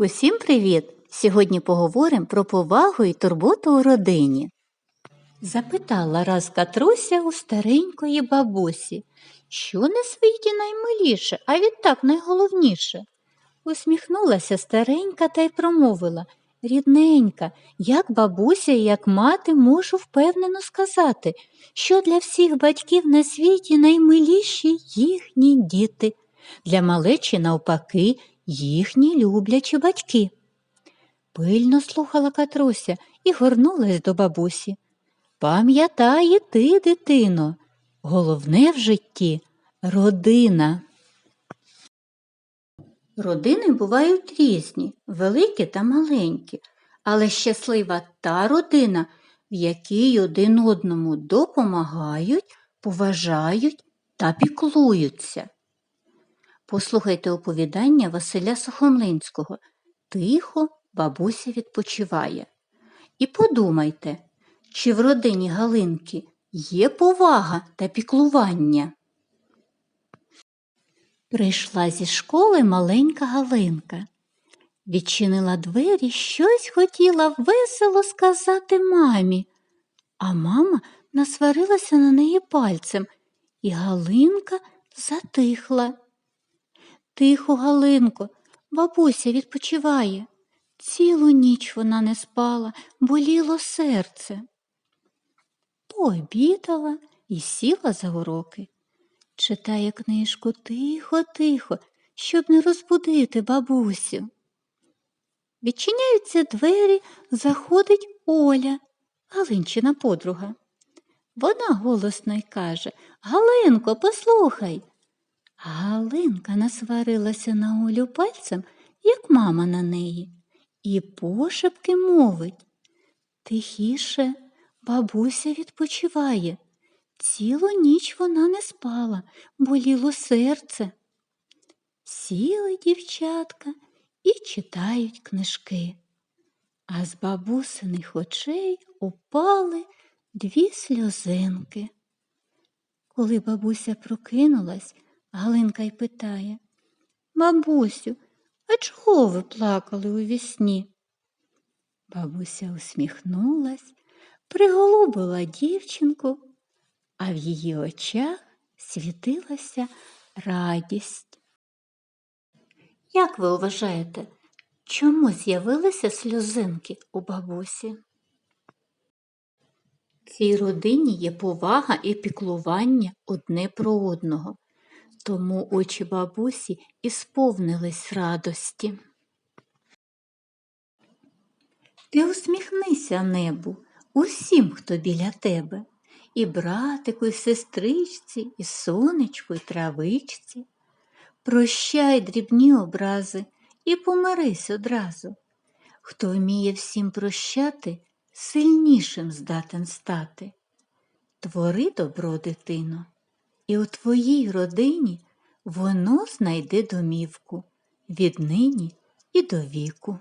Усім привіт! Сьогодні поговоримо про повагу і турботу у родині. Запитала раз Катруся у старенької бабусі, що на світі наймиліше, а відтак найголовніше. Усміхнулася старенька та й промовила Рідненька, як бабуся і як мати можу впевнено сказати, що для всіх батьків на світі наймиліші їхні діти, для малечі, навпаки, їхні люблячі батьки. Пильно слухала Катруся і горнулась до бабусі. Пам'ятай ти, дитино, головне в житті родина. Родини бувають різні, великі та маленькі, але щаслива та родина, в якій один одному допомагають, поважають та піклуються. Послухайте оповідання Василя Сухомлинського Тихо бабуся відпочиває. І подумайте, чи в родині Галинки є повага та піклування. Прийшла зі школи маленька Галинка. Відчинила двері, щось хотіла весело сказати мамі, а мама насварилася на неї пальцем, і Галинка затихла. Тихо, Галинко, бабуся відпочиває. Цілу ніч вона не спала, боліло серце. Пообідала і сіла за уроки. Читає книжку тихо-тихо, щоб не розбудити бабусю. Відчиняються двері, заходить Оля, Галинчина подруга. Вона голосно й каже Галинко, послухай. Галинка насварилася на Олю пальцем, як мама на неї, і пошепки мовить Тихіше, бабуся відпочиває. Цілу ніч вона не спала, боліло серце. Сіли дівчатка і читають книжки, а з бабусиних очей упали дві сльозинки. Коли бабуся прокинулась, Галинка й питає Бабусю, а чого ви плакали у вісні? Бабуся усміхнулась, приголубила дівчинку, а в її очах світилася радість. Як ви вважаєте, чому з'явилися сльозинки у бабусі? Цій родині є повага і піклування одне про одного, тому очі бабусі і сповнились радості. Ти усміхнися небу усім, хто біля тебе, і братику, і сестричці, і сонечку, і травичці. Прощай дрібні образи і помирись одразу. Хто вміє всім прощати, сильнішим здатен стати. Твори добро, дитино, і у твоїй родині воно знайде домівку віднині і до віку.